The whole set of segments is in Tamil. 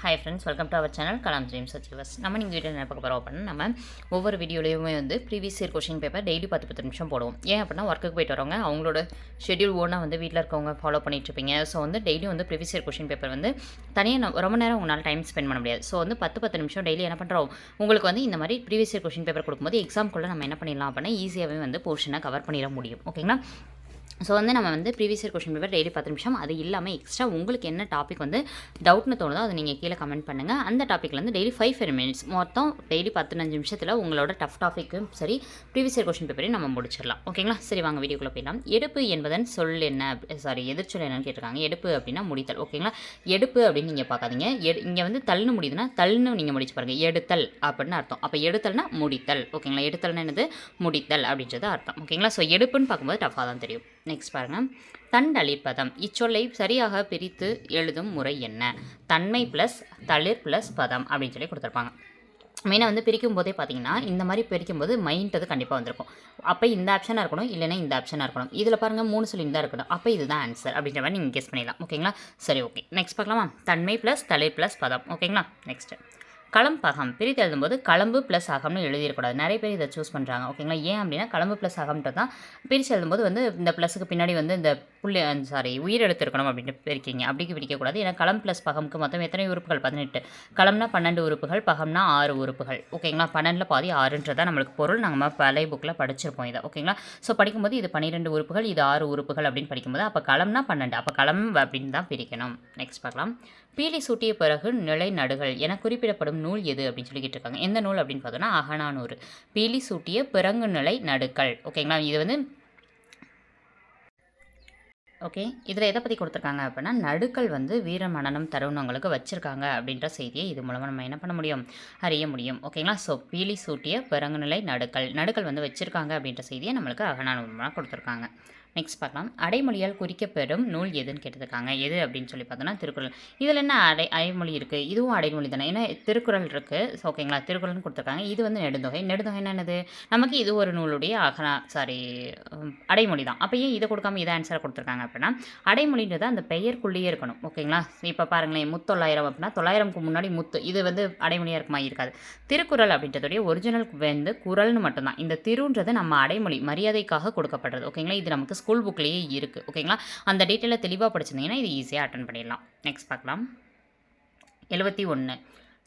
Hi friends welcome to our channel Kalam dreams achievers நம்ம நீங்கள் வீடியோ என்ன பார்க்க போகிறோம் அப்படின்னா நம்ம ஒவ்வொரு வீடியோலையுமே வந்து previous year question paper daily பத்து பத்து நிமிஷம் போடுவோம். ஏன் அப்படின்னா ஒர்க்குக்கு போயிட்டு வரவங்க அவங்களோட ஷெட்யூல் ஓனாக வந்து வீட்டில் இருக்கவங்க ஃபாலோ பண்ணிட்டு இருப்பீங்க. ஸோ வந்து டெய்லி வந்து ப்ரீவியஸ் இயர் கொஷின் பேப்பர் வந்து தனியாக ரொம்ப நேரம் உங்களால் டைம் ஸ்பெண்ட் பண்ண முடியாது. ஸோ வந்து பத்து பத்து நிமிஷம் டெய்லி என்ன பண்ணுறோம் உங்களுக்கு வந்து இந்த மாதிரி ப்ரீவியஸ் இயர் கொஷின் பேப்பர் கொடுக்கும்போது எக்ஸாம்குள்ளே நம்ம என்ன பண்ணிடலாம் அப்படின்னா ஈஸியாகவே வந்து போர்ஷனை கவர் பண்ணிட முடியும். ஓகேங்களா ஸோ வந்து நம்ம வந்து previous year question paper daily பத்து நிமிஷம் அது இல்லாமல் எக்ஸ்ட்ரா உங்களுக்கு என்ன டாபிக் வந்து டவுட்னு தோணுதோ அதை நீங்கள் கீழே கமெண்ட் பண்ணுங்கள் அந்த டாப்பிக்லேருந்து டெய்லி ஃபைவ் ஃபைவ் மினிட்ஸ் மொத்தம் டெய்லி பதினஞ்சு நிமிஷத்தில் உங்களோட டஃப் டாப்பிக்கும் சரி ப்ரீவியஸ் இயர் கொஷின் பேப்பரையும் நம்ம முடிச்சிடலாம். ஓகேங்களா சரி வாங்க வீடியோக்குள்ளே போயிடலாம். எடுப்பு என்பதன் சொல் என்ன? சாரி எதிர்ச்சொல் என்னன்னு கேட்டிருக்காங்க. எடுப்பு அப்படின்னா முடித்தல். ஓகேங்களா எடுப்பு அப்படின்னு நீங்கள் பார்க்காதீங்க. எடு இங்கே வந்து தள்ளுன்னு முடியுதுன்னா தள்ளுன்னு நீங்கள் முடிச்சு பாருங்கள் எடுத்தல் அப்படின்னு அர்த்தம். அப்போ எடுத்தல்னா முடித்தல். ஓகேங்களா எடுத்தல்னா என்னது? முடித்தல் அப்படின்றது அர்த்தம். ஓகேங்களா ஸோ எடுப்புன்னு பார்க்கும்போது டஃபாக தான் தெரியும். நெக்ஸ்ட் பாருங்கள் தண்டளிப்பதம். இச்சொல்லை சரியாக பிரித்து எழுதும் முறை என்ன? தன்மை ப்ளஸ் தளிர் ப்ளஸ் பதம் அப்படின்னு சொல்லி கொடுத்துருப்பாங்க. மெயினாக வந்து பிரிக்கும் போதே பார்த்தீங்கன்னா இந்த மாதிரி பிரிக்கும் போது மைண்ட்டது கண்டிப்பாக வந்திருக்கும். அப்போ இந்த ஆப்ஷனாக இருக்கணும் இல்லைன்னா இந்த ஆப்ஷனாக இருக்கணும். இதில் பாருங்கள் மூணு சொல்லி தான் இருக்கணும் அப்போ இதுதான் ஆன்சர் அப்படின்ற மாதிரி நீங்கள் கெஸ் பண்ணிடலாம். ஓகேங்களா சரி ஓகே நெக்ஸ்ட் பார்க்கலாமா? தன்மை ப்ளஸ் தளிர் ப்ளஸ் பதம். ஓகேங்களா நெக்ஸ்ட்டு களம் பகம். பிரித்து எழுதும்போது களம்பு ப்ளஸ் அகம்னு எழுதிடக்கூடாது நிறைய பேர் இதை சூஸ் பண்ணுறாங்க ஓகேங்களா ஏன் அப்படின்னா களம்பு ப்ளஸ் அகம்ன்றது தான். பிரித்து எழுதும்போது வந்து இந்த ப்ளஸுக்கு பின்னாடி வந்து இந்த புள்ளி சாரி உயிர் எடுத்துருக்கணும் அப்படின்னு பிரிக்கிங்க அப்படி பிரிக்கக்கூடாது ஏன்னா களம் ப்ளஸ் பகம்க்கு மொத்தம் எத்தனை உறுப்புகள்? பதினெட்டு. களம்னா பன்னெண்டு உறுப்புகள் பகம்னா ஆறு உறுப்புகள். ஓகேங்களா பன்னெண்டில் பாதி ஆறுன்றதான் நம்மளுக்கு பொருள். நம்ம பழைய புக்கில் படிச்சிருப்போம் இதை. ஓகேங்களா ஸோ படிக்கும்போது இது பன்னிரெண்டு உறுப்புகள் இது ஆறு உறுப்புகள் அப்படின்னு படிக்கும்போது அப்போ களம்னா பன்னெண்டு. அப்போ களம் அப்படின்னு தான் பிரிக்கணும். நெக்ஸ்ட் பார்க்கலாம். பீலி சூட்டிய பிறகு நிலை நடுகள் என குறிப்பிடப்படும் நூல் எது அப்படின்னு சொல்லிக்கிட்டு இருக்காங்க. எந்த நூல் அப்படின்னு பார்த்தோன்னா அகனானூறு பீலி சூட்டிய பிறங்கு நிலை நடுக்கள். ஓகேங்களா இது வந்து ஓகே. இதில் எதை பற்றி கொடுத்துருக்காங்க அப்படின்னா நடுக்கள் வந்து வீர மனநம் தருணங்களுக்கு வச்சுருக்காங்க அப்படின்ற செய்தியை இது மூலமாக நம்ம என்ன பண்ண முடியும்? அறிய முடியும். ஓகேங்களா? ஸோ பீலி சூட்டிய பிறங்குநிலை நடுக்கள் நடுக்கள் வந்து வச்சுருக்காங்க அப்படின்ற செய்தியை நம்மளுக்கு அகநானூரமாக கொடுத்துருக்காங்க. நெக்ஸ்ட் பார்க்கலாம். அடைமொழியால் குறிக்கப்பெறும் நூல் எதுன்னு கேட்டிருக்காங்க. எது அப்படின்னு சொல்லி பார்த்தோன்னா திருக்குறள். இதில் என்ன அடை அடைமொழி இருக்குது இதுவும் அடைமொழி தானே. ஏன்னா திருக்குறள் இருக்குது ஓகேங்களா திருக்குறள்னு கொடுத்துருக்காங்க. இது வந்து நெடுந்தொகை. நெடுந்தொகை என்னது? நமக்கு இது ஒரு நூலுடைய அகனா சாரி அடைமொழி தான். அப்போ ஏன் இதை கொடுக்காம இதை ஆன்சரை கொடுத்துருக்காங்க அப்படின்னா அடைமொழின்றது அந்த பெயருக்குள்ளேயே இருக்கணும். ஓகேங்களா இப்போ பாருங்களேன். முத்தொள்ளாயிரம் அப்படின்னா தொள்ளாயிரம்க்கு முன்னாடி முத்து. இது வந்து அடைமொழியாக இருக்குமா? இருக்காது. திருக்குறள் அப்படின்றதுடைய ஒரிஜினல் வந்து குரல்னு மட்டும்தான். இந்த திருன்றது நம்ம அடைமொழி மரியாதைக்காக கொடுக்கப்படுறது. ஓகேங்களா இது நமக்கு ஸ்கூல் புக்லேயே இருக்குது ஓகேங்களா அந்த டீட்டெயிலை தெளிவாக படிச்சிருந்தீங்கன்னா இது ஈஸியாக அட்டன் பண்ணிடலாம். நெக்ஸ்ட் பார்க்கலாம். எழுபத்தி ஒன்று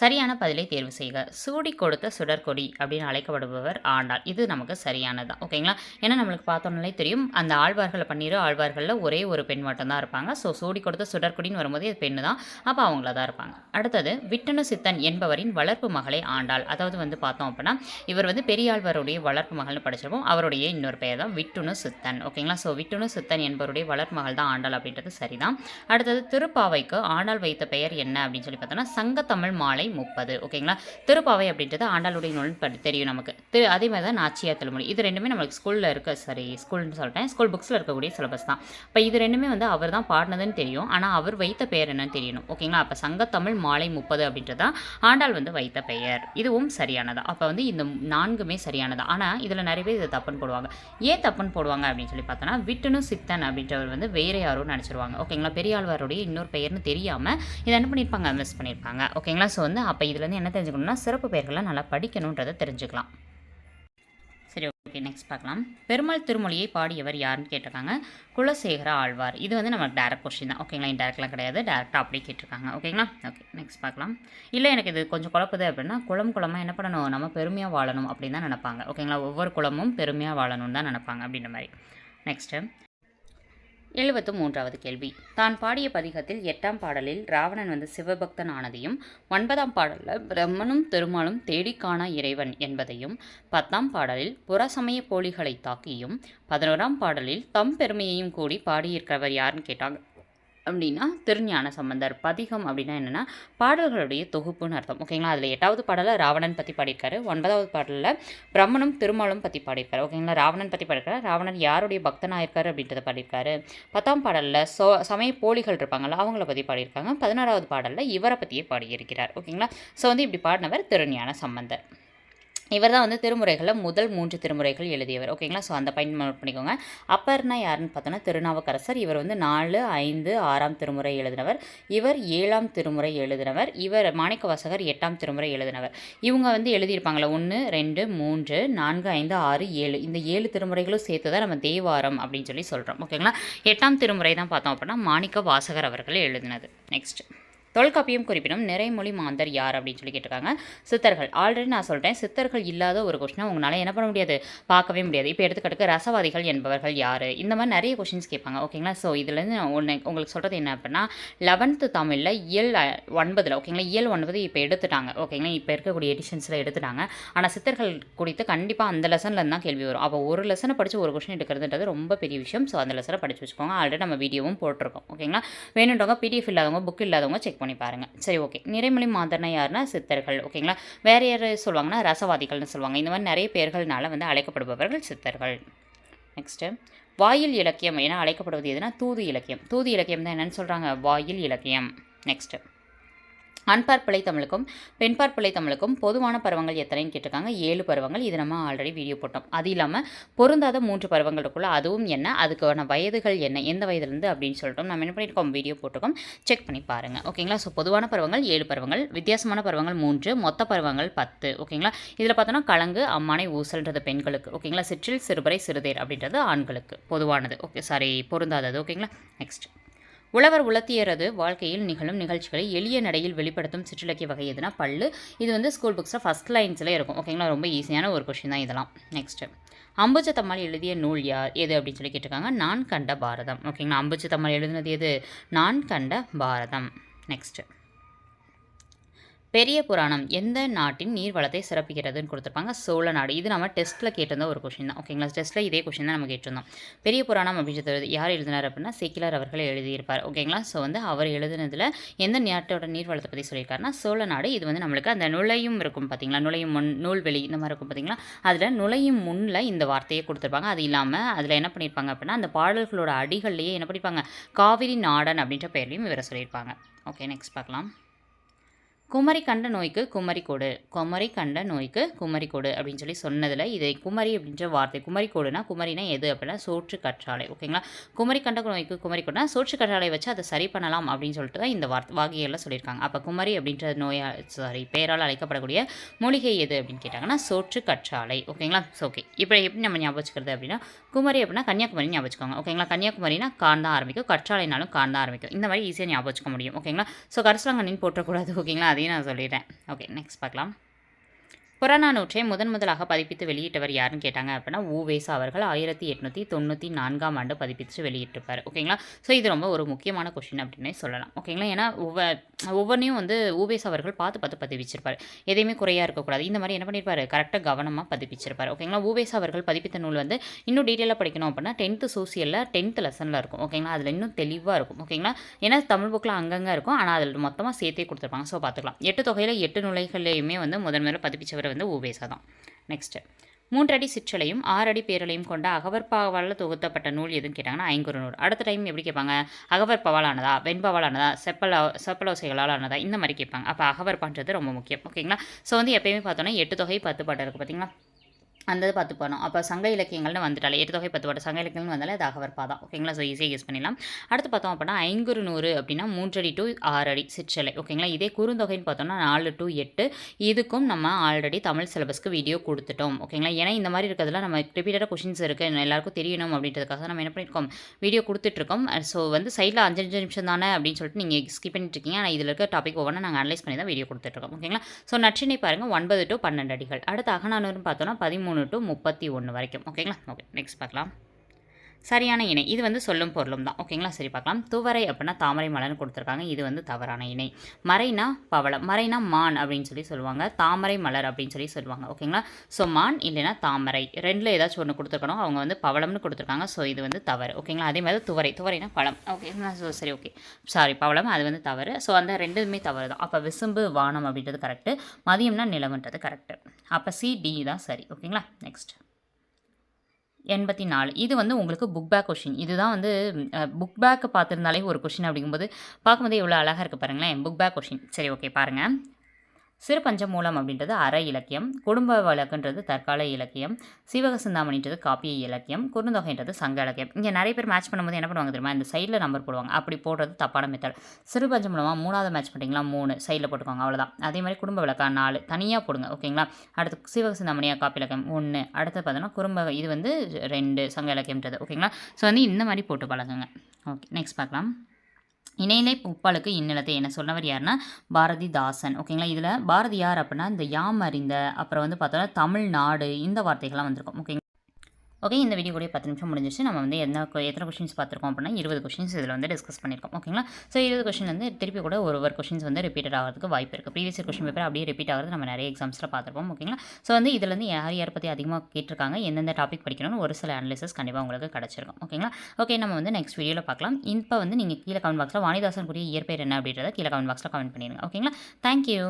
சரியான பதிலை தேர்வு செய்க. சூடி கொடுத்த சுடற்கொடி அப்படின்னு அழைக்கப்படுபவர் ஆண்டாள். இது நமக்கு சரியானதான் ஓகேங்களா? ஏன்னா நம்மளுக்கு பார்த்தோம்னாலே தெரியும் அந்த ஆழ்வார்களை பண்ணிடு ஆழ்வார்களில் ஒரே ஒரு பெண் மட்டும்தான் இருப்பாங்க. ஸோ சூடி கொடுத்த சுடற்கொடின்னு வரும்போது இது பெண்ணு தான் அப்போ அவங்கள தான் இருப்பாங்க. அடுத்தது விட்டனு சித்தன் என்பவரின் வளர்ப்பு மகளை ஆண்டாள். அதாவது வந்து பார்த்தோம் அப்படின்னா இவர் வந்து பெரியாழ்வாருடைய வளர்ப்பு மகள்னு படிச்சிருப்போம். அவருடைய இன்னொரு பெயர் தான் விட்டுணு சித்தன். ஓகேங்களா? ஸோ விட்டுணு சித்தன் என்பவருடைய வளர்ப்பு மகள் தான் ஆண்டாள் அப்படின்றது சரிதான். அடுத்தது திருப்பாவைக்கு ஆண்டாள் வைத்த பெயர் என்ன அப்படின்னு சொல்லி பார்த்தோம்னா சங்கத்தமிழ் மாலை மாலை முப்பது ஓகேங்களா? திருப்பாவை அப்படின்றது ஆண்டாளுடைய நூல் படி தெரியும் நமக்கு. திரு அதே மாதிரி தான் நாச்சியார் திருமொழி. இது ரெண்டுமே நம்மளுக்கு ஸ்கூலில் இருக்க சாரி ஸ்கூல்னு சொல்லிட்டேன். ஸ்கூல் புக்ஸில் இருக்கக்கூடிய சிலபஸ் தான். இப்போ இது ரெண்டுமே வந்து அவர் தான் பாடினதுன்னு தெரியும். ஆனால் அவர் வைத்த பெயர் என்னன்னு தெரியணும் ஓகேங்களா? அப்போ சங்கத்தமிழ் மாலை முப்பது அப்படின்றது தான் ஆண்டாள் வந்து வைத்த பெயர். இதுவும் சரியானதா? அப்போ வந்து இந்த நான்குமே சரியானதா? ஆனால் இதில் நிறைய பேர் இதை தப்புன்னு போடுவாங்க. ஏன் தப்புன்னு போடுவாங்க அப்படின்னு சொல்லி பார்த்தோன்னா விட்டுனு சித்தன் அப்படின்றவர் வந்து வேற யாரும் நினச்சிருவாங்க ஓகேங்களா? பெரியாழ்வாருடைய இன்னொரு பெயர்னு தெரியாமல் இதை என்ன பண்ணியிருப்பாங்க மிஸ் பண்ணியிருப்பாங்க ஓகேங்களா? ஸோ வந்து அப்போ இதுலேருந்து என்ன தெரிஞ்சுக்கணும்னா சிறப்பு பெயர்கள்லாம் நல்லா படிக்கணுன்றதை தெரிஞ்சுக்கலாம். சரி ஓகே நெக்ஸ்ட் பார்க்கலாம். பெருமாள் திருமொழியை பாடியவர் யாருன்னு கேட்டிருக்காங்க. குலசேகர ஆழ்வார். இது வந்து நமக்கு டேரக்ட் கொஸ்டின் தான். ஓகேங்களா இன்டெரக்ட்லாம் கிடையாது. டேரெக்டாக அப்படியே கேட்டிருக்காங்க. ஓகேங்களா ஓகே நெக்ஸ்ட் பார்க்கலாம். இல்லை எனக்கு இது கொஞ்சம் குழப்புது அப்படின்னா குளம் குளமாக என்ன பண்ணணும்? நம்ம பெருமையாக வாழணும் அப்படின்னு தான் நினைப்பாங்க. ஓகேங்களா ஒவ்வொரு குளமும் பெருமையாக வாழணும்னு தான் நினைப்பாங்க அப்படின்ற மாதிரி. நெக்ஸ்ட்டு எழுபத்து மூன்றாவது கேள்வி. தான் பாடிய பதிகத்தில் எட்டாம் பாடலில் ராவணன் வந்து சிவபக்தன் ஆனதையும் ஒன்பதாம் பாடலில் பிரம்மனும் திருமாலும் தேடிக்காணா இறைவன் என்பதையும் பத்தாம் பாடலில் புறசமய போலிகளை தாக்கியும் பதினோராம் பாடலில் தம் பெருமையையும் கூடி பாடியிருக்கிறவர் யாருன்னு கேட்டாங்க. அப்படின்னா திருஞான சம்பந்தர் பதிகம் அப்படின்னா என்னென்னா பாடல்களுடைய தொகுப்புன்னு அர்த்தம். ஓகேங்களா? அதில் எட்டாவது பாடலில் ராவணன் பற்றி பாடியிருக்காரு. ஒன்பதாவது பாடலில் பிரம்மனும் திருமாலும் பற்றி பாடியிருக்காரு. ஓகேங்களா? ராவணன் பற்றி பாடியிருக்காரு. ராவணன் யாருடைய பக்தனாக இருக்காரு அப்படின்றத பாடியிருக்காரு. பத்தாம் பாடலில் சோ சமய போலிகள் இருப்பாங்கள்ல அவங்கள பற்றி பாடியிருக்காங்க. பதினாறாவது பாடலில் இவரை பற்றியே பாடியிருக்கிறார். ஓகேங்களா? ஸோ வந்து இப்படி பாடினவர் திருஞான சம்பந்தர். இவர் தான் வந்து திருமுறைகளில் முதல் மூன்று திருமுறைகள் எழுதியவர். ஓகேங்களா ஸோ அந்த பாயிண்ட் நோட் பண்ணிக்கோங்க. அப்பர்னா யாருன்னு பார்த்தோன்னா திருநாவுக்கரசர். இவர் வந்து நாலு ஐந்து ஆறாம் திருமுறை எழுதினவர். இவர் ஏழாம் திருமுறை எழுதினவர். இவர் மாணிக்க வாசகர் எட்டாம் திருமுறை எழுதினவர். இவங்க வந்து எழுதியிருப்பாங்களே ஒன்று ரெண்டு மூன்று நான்கு ஐந்து ஆறு ஏழு. இந்த ஏழு திருமுறைகளும் சேர்த்து தான் நம்ம தேவாரம் அப்படின்னு சொல்லி சொல்கிறோம் ஓகேங்களா எட்டாம் திருமுறை தான் பார்த்தோம் அப்படின்னா மாணிக்க வாசகர் அவர்கள் எழுதினது. நெக்ஸ்ட் தொல்காப்பியம் குறிப்பிடும் நிறைமொழி மாந்தர் யார் அப்படின்னு சொல்லி கேட்டிருக்காங்க. சித்தர்கள். ஆல்ரெடி நான் சொல்கிறேன் சித்தர்கள் இல்லாத ஒரு கொஷினை உங்களால் என்ன பண்ண முடியாது? பார்க்கவே முடியாது. இப்போ எடுத்துக்கிட்டு ரசவாதிகள் என்பவர்கள் யார்? இந்த மாதிரி நிறைய கொஷின்ஸ் கேட்பாங்க. ஓகேங்களா ஸோ இதுலேருந்து ஒன்று உங்களுக்கு சொல்கிறது என்ன அப்படின்னா லெவன்த்து தமிழில் இயல் ஒன்பதில் ஓகேங்களா இயல் ஒன்பது இப்போ எடுத்துட்டாங்க. ஓகேங்களா இப்போ இருக்கக்கூடிய எடிஷன்ஸில் எடுத்துட்டாங்க. ஆனால் சித்தர்கள் குறித்து கண்டிப்பாக அந்த லெசனில் தான் கேள்வி வரும். அப்போ ஒரு லெசனை படித்து ஒரு கொஷின் எடுக்கிறதுன்றது ரொம்ப பெரிய விஷயம். ஸோ அந்த லெசனை படித்து வச்சுக்கோங்க. ஆல்ரெடி நம்ம வீடியோவும் போட்டிருக்கோம். ஓகேங்களா வேணுன்றவங்க பிடிஎஃப் இல்லாதவங்க புக் இல்லாதவங்க செக் பண்ணி பாருங்கள் சரி ஓகே நிறைமொழி மாந்தர்னா யாருன்னா சித்தர்கள் ஓகேங்களா வேறு யார் சொல்லுவாங்கன்னா ரசவாதிகள்னு சொல்லுவாங்க. இந்த மாதிரி நிறைய பேர்கள்னால வந்து அழைக்கப்படுபவர்கள் சித்தர்கள். நெக்ஸ்ட்டு வாயில் இலக்கியம் என அழைக்கப்படுவது எதுனா? தூது இலக்கியம். தூது இலக்கியம் தான் என்னென்னு சொல்கிறாங்க வாயில் இலக்கியம். நெக்ஸ்ட்டு ஆண்பார் பிள்ளை தமிழுக்கும் பெண்பார் பிள்ளை தமிழுக்கும் பொதுவான பருவங்கள் எத்தனைன்னு கேட்டிருக்காங்க. ஏழு பருவங்கள். இது நம்ம ஆல்ரெடி வீடியோ போட்டோம். அது இல்லாமல் பொருந்தாத மூன்று பருவங்களுக்குள்ளே அதுவும் என்ன அதுக்கான வயதுகள் என்ன எந்த வயதுலேருந்து அப்படின்னு சொல்லிட்டோம். நம்ம என்ன பண்ணியிருக்கோம்? வீடியோ போட்டிருக்கோம். செக் பண்ணி பாருங்கள் ஓகேங்களா ஸோ பொதுவான பருவங்கள் ஏழு பருவங்கள் வித்தியாசமான பருவங்கள் மூன்று மொத்த பருவங்கள் பத்து. ஓகேங்களா இதில் பார்த்தோன்னா கலங்கு அம்மானை ஊசல்ன்றது பெண்களுக்கு. ஓகேங்களா சிற்றில் சிறுபறை சிறுதேர் அப்படின்றது ஆண்களுக்கு பொதுவானது. ஓகே சாரி பொருந்தாதது. ஓகேங்களா நெக்ஸ்ட் உழவர் உலர்த்தியரது வாழ்க்கையில் நிகழும் நிகழ்ச்சிகளை எளிய நடையில் வெளிப்படுத்தும் சிற்றிலக்கிய வகை எதுனா பல்லு. இது வந்து ஸ்கூல் புக்ஸில் ஃபஸ்ட் லைன்ஸில் இருக்கும். ஓகேங்களா ரொம்ப ஈஸியான ஒரு கொஷின் தான் இதெல்லாம். நெக்ஸ்ட்டு அம்புஜத்தம்மாள் எழுதிய நூல் யார்? எது அப்படின்னு சொல்லி கேட்டிருக்காங்க. நான் கண்ட பாரதம். ஓகேங்களா அம்புஜத்தம்மாள் எழுதினது எது? நான் கண்ட பாரதம். நெக்ஸ்ட்டு பெரிய புராணம் எந்த நாட்டின் நீர்வளத்தை சிறப்பிக்கிறதுன்னு கொடுத்துருப்பாங்க? சோழ நாடு. இது நம்ம டெஸ்ட்டில் கேட்டிருந்த ஒரு கொஷின் தான். ஓகேங்களா டெஸ்ட்டில் இதே கொஷின் தான் நம்ம கேட்டிருந்தோம். பெரிய புராணம் அப்படின்றது யார் எழுதினார் அப்படின்னா சேக்கிலார் அவர்கள் எழுதியிருப்பார். ஓகேங்களா ஸோ வந்து அவர் எழுதுனதில் எந்த நாட்டோட நீர்வளத்தை பற்றி சொல்லியிருக்காருன்னா சோழ நாடு. இது வந்து நம்மளுக்கு அந்த நுழையும் இருக்கும் பார்த்தீங்களா நுழையும் முன் நூல்வெளி இந்த மாதிரி இருக்கும் பார்த்தீங்களா அதில் நுழையும் முன்னில் இந்த வார்த்தையை கொடுத்துருப்பாங்க. அது இல்லாமல் அதில் என்ன பண்ணியிருப்பாங்க அப்படின்னா அந்த பாடல்களோட அடிகள்லேயே என்ன பண்ணியிருப்பாங்க? காவிரி நாடன் அப்படின்ற பெயர்லையும் இவரை சொல்லியிருப்பாங்க. ஓகே நெக்ஸ்ட் பார்க்கலாம். குமரி கண்ட நோய்க்கு குமரி கொடு. குமரி கண்ட நோய்க்கு குமரி கொடு அப்படின்னு சொல்லி சொன்னதில் இதை குமரி அப்படின்ற வார்த்தை. குமரி கொடுனா குமரினா எது அப்படின்னா சோற்று கற்றாழை. ஓகேங்களா குமரி கண்ட நோய்க்கு குமரி கொடுனா சோற்று கற்றாழை வச்சு அதை சரி பண்ணலாம் அப்படின்னு சொல்லிட்டு தான் இந்த வார்த்தை வாகியெல்லாம் சொல்லியிருக்காங்க. அப்போ குமரி அப்படின்ற நோயா சாரி பெயரால் அழைக்கப்படக்கூடிய மூலிகை எது அப்படின்னு கேட்டாங்கன்னா சோற்று கற்றாழை. ஓகேங்களா ஸோ ஓகே இப்போ எப்படி நம்ம ஞாபகம் வச்சுக்கிறது அப்படின்னா குமரி அப்படின்னா கன்னியாகுமரி ஞாபகம் வச்சுக்கோங்க ஓகேங்களா? கன்னியாகுமரினா கான் தான் ஆரம்பிக்கும். கற்றாலைனாலும் கான் தான் ஆரம்பிக்கும். இந்த மாதிரி ஈஸியாக ஞாபகம் வச்சுக்க முடியும். ஓகேங்களா? ஸோ கரிசலாங்கண்ணின்னு போட்டக்கூடாது ஓகேங்களா? அதையும் நான் சொல்லிடுறேன். ஓகே நெக்ஸ்ட் பார்க்கலாம். புறநானூற்றை முதன் முதலாக பதிப்பித்து வெளியிட்டவர் யாருன்னு கேட்டாங்க அப்படின்னா ஊவேசா அவர்கள் ஆயிரத்தி எட்நூற்றி தொண்ணூற்றி நான்காம் ஆண்டு பதிப்பித்து வெளியிட்டிருப்பார். ஓகேங்களா? ஸோ இது ரொம்ப ஒரு முக்கியமான கொஷின் அப்படின்னே சொல்லலாம். ஓகேங்களா? ஏன்னா ஒவ்வொ ஒவ்வொன்றையும் வந்து ஊவேசா அவர்கள் பார்த்து பார்த்து பதிப்பிச்சிருப்பார் எதையுமே குறையாக இருக்கக்கூடாது. இந்த மாதிரி என்ன பண்ணியிருப்பார் கரெக்டாக கவனமாக பதிப்பிச்சிருப்பார். ஓகேங்களா? ஊவேசா அவர்கள் பதிப்பித்த நூல் வந்து இன்னும் டீட்டெயிலாக படிக்கணும் அப்படின்னா டென்த்து சோசியலில் டென்த் லெசனில் இருக்கும். ஓகேங்களா? அதில் இன்னும் தெளிவாக இருக்கும். ஓகேங்களா? ஏன்னா தமிழ் புக்கில் அங்கங்கே இருக்கும். ஆனால் அதில் மொத்தமாக சேர்த்தே கொடுத்துருப்பாங்க. ஸோ பார்த்துக்கலாம். எட்டு தொகையில் எட்டு நூலைகள்லேயுமே வந்து முதன் முதல்ல பதிப்பிச்சவர் வந்து ஊவேசா தான். நெக்ஸ்ட்டு மூன்றடி சிற்றலையும் ஆறடி பேரலையும் கொண்ட அகவற்பாவால் தொகுத்தப்பட்ட நூல் எதுன்னு கேட்டாங்கன்னா ஐங்குறு நூல். அடுத்த டைம் எப்படி கேட்பாங்க? அகவற்பாவால் ஆனதா வெண்பாவால் ஆனதா செப்பல செப்பலோசைகளால் ஆனதா இந்த மாதிரி கேட்பாங்க. அப்போ அகவற்பான்றது ரொம்ப முக்கியம். ஓகேங்களா ஸோ வந்து எப்பயுமே பார்த்தோன்னா எட்டு தொகை பத்து பாட்டு இருக்குது பார்த்தீங்களா அந்த பத்து பார்த்து அப்போ சங்க இலக்கியங்கள்னு வந்துட்டாலே எட்டு தொகை பத்து பாடம் சங்க இலக்கியங்கள்னு வந்தாலே அது அகவற்பா தான் ஓகேங்களா? ஸோ ஈஸியாக யூஸ் பண்ணிடலாம். அடுத்து பார்த்தோம் அப்படின்னா ஐங்குறு நூறு அப்படின்னா மூன்றடி டு ஆறு அடி சிற்றலை. ஓகேங்களா? இதே குறுந்தொகைன்னு பார்த்தோம்னா நாலு டு எட்டு. இதுக்கும் நம்ம ஆல்ரெடி தமிழ் சிலபஸ்க்கு வீடியோ கொடுத்துட்டோம். ஓகேங்களா? ஏன்னா இந்த மாதிரி இருக்கிறதுல நம்ம ரிப்பீட்டடாக கொஷின்ஸ் இருக்குது எல்லாருக்கும் தெரியணும் அப்படின்றதுக்காக நம்ம என்ன பண்ணியிருக்கோம் வீடியோ கொடுத்துட்ருக்கோம். ஸோ வந்து சைடில் அஞ்சு அஞ்சு நிமிஷம் தானே அப்படின்னு சொல்லிட்டு நீங்கள் ஸ்கிப் பண்ணிட்டு இருக்கீங்க. ஆனால் இதில் இருக்க டாபிக் ஒவ்வொன்றா நாங்கள் அனலைஸ் பண்ணி தான் வீடியோ கொடுத்துட்ருக்கோம். ஓகேங்களா? ஸோ நற்றினை பாருங்கள் ஒன்பது டு பன்னெண்டு அடிகள். அடுத்து அகநானூறுன்னு பார்த்தோன்னா பதிமூணு டு முப்பத்தி ஒன்று வரைக்கும். ஓகேங்களா ஓகே நெக்ஸ்ட் பார்க்கலாம். சரியான இணை. இது வந்து சொல்லும் பொருளும் தான். ஓகேங்களா? சரி பார்க்கலாம். துவரை அப்படின்னா தாமரை மலர்னு கொடுத்துருக்காங்க. இது வந்து தவறான இணை. மறைனா பவளம் மறைனா மான் அப்படின்னு சொல்லி சொல்லுவாங்க. தாமரை மலர் அப்படின்னு சொல்லி சொல்லுவாங்க. ஓகேங்களா? ஸோ மான் இல்லைன்னா தாமரை. ரெண்டில் ஏதாச்சும் ஒன்று கொடுத்துருக்கணும். அவங்க வந்து பவளம்னு கொடுத்துருக்காங்க. ஸோ இது வந்து தவறு. ஓகேங்களா? அதே மாதிரி துவரை. துவரைனா பழம். ஓகேங்களா? ஸோ சரி ஓகே. சாரி பவளம். அது வந்து தவறு. ஸோ அந்த ரெண்டுமே தவறு தான். அப்போ விசும்பு வானம் அப்படின்றது கரெக்டு மதியம்னா நிலவுன்றது கரெக்டு அப்போ சி டி தான் சரி. ஓகேங்களா? நெக்ஸ்ட் எண்பத்தி நாலு. இது வந்து உங்களுக்கு புக் பேக் கொஷின் இதுதான் வந்து புக் பேக் பார்த்துருந்தாலே ஒரு கொஷின் அப்படிங்கும்போது பார்க்கும்போது எவ்வளோ அழகாக இருக்குது பாருங்களேன் புக் பேக் கொஷின் சரி ஓகே பாருங்கள் சிறு பஞ்சமூலம் அப்படின்றது அற இலக்கியம் குடும்ப வழக்குன்றது தற்கால இலக்கியம் சிவக சிந்தாமணின்றது காப்பிய இலக்கியம் குறுந்தொகைன்றது சங்க இலக்கியம். இங்கே நிறைய பேர் மேட்ச் பண்ணும்போது என்ன பண்ணுவாங்க தெரியுமா? இந்த சைடில் நம்பர் போடுவாங்க. அப்படி போடுறது தப்பான மெத்தட் சிறு பஞ்சமூலமாக மூணாவது மேட்ச் பண்ணிட்டீங்களா? மூணு. சைடில் போட்டுக்கோங்க. அவ்வளோதான் அதே மாதிரி குடும்ப விளக்கா நாலு. தனியாக போடுங்க. ஓகேங்களா அடுத்து சிவக சிந்தாமணியாக காப்பி இலக்கியம் ஒன்று அடுத்து பார்த்தோன்னா குடும்ப இது வந்து ரெண்டு சங்க இலக்கியம்ன்றது. ஓகேங்களா ஸோ வந்து இந்த மாதிரி போட்டு பழகுங்க. ஓகே நெக்ஸ்ட் பார்க்கலாம். இணையிலை உப்பாளுக்கு இன்னிலத்தை என்ன சொன்னவர் யாருன்னா பாரதிதாசன். ஓகேங்களா இதில் பாரதியார் அப்படின்னா இந்த யாம் அறிந்த அப்புறம் வந்து பார்த்தோன்னா தமிழ்நாடு இந்த வார்த்தைகள்லாம் வந்திருக்கும். ஓகேங்களா ஓகே இந்த வீடியோ கூட பத்து நிமிஷம் முடிஞ்சிச்சு நம்ம வந்து என்ன எத்தனை கொஷின்ஸ் பார்த்துருக்கோம் அப்படின்னா இருபது கொஷின்ஸ் இதில் வந்து டிஸ்கஸ் பண்ணியிருக்கோம். ஓகேங்களா ஸோ இருபது கொஷின் வந்து திருப்பி கூட ஒரு ஒரு கொஷின்ஸ் வந்து ரிப்பீட்டட் ஆகிறதுக்கு வாய்ப்பு இருக்குது ப்ரீவியஸ் கொஷின் பேப்பர் அப்படியே ரிப்பீட் ஆகிறது நம்ம நிறைய எக்ஸாம்ஸில் பார்த்துருப்போம். ஓகேங்களா ஸோ வந்து இதுல யார் யார் பற்றி அதிகமாக கேட்டிருக்காங்க எந்தெந்த டாபிக் படிக்கணும்னு ஒரு சில அனலிசஸ் கண்டிப்பாக உங்களுக்கு கிடச்சிருக்கும். ஓகேங்களா ஓகே நம்ம வந்து நெக்ஸ்ட் வீடியோவில் பார்க்கலாம். இப்போ வந்து நீங்கள் கீழே கமெண்ட் பாக்ஸில் வாணிதாசன் கூடிய இயற்பெயர் என்ன அப்படின்றத கீழே கமெண்ட் பாக்ஸில் கமெண்ட் பண்ணிடுங்க. ஓகேங்களா தேங்க்யூ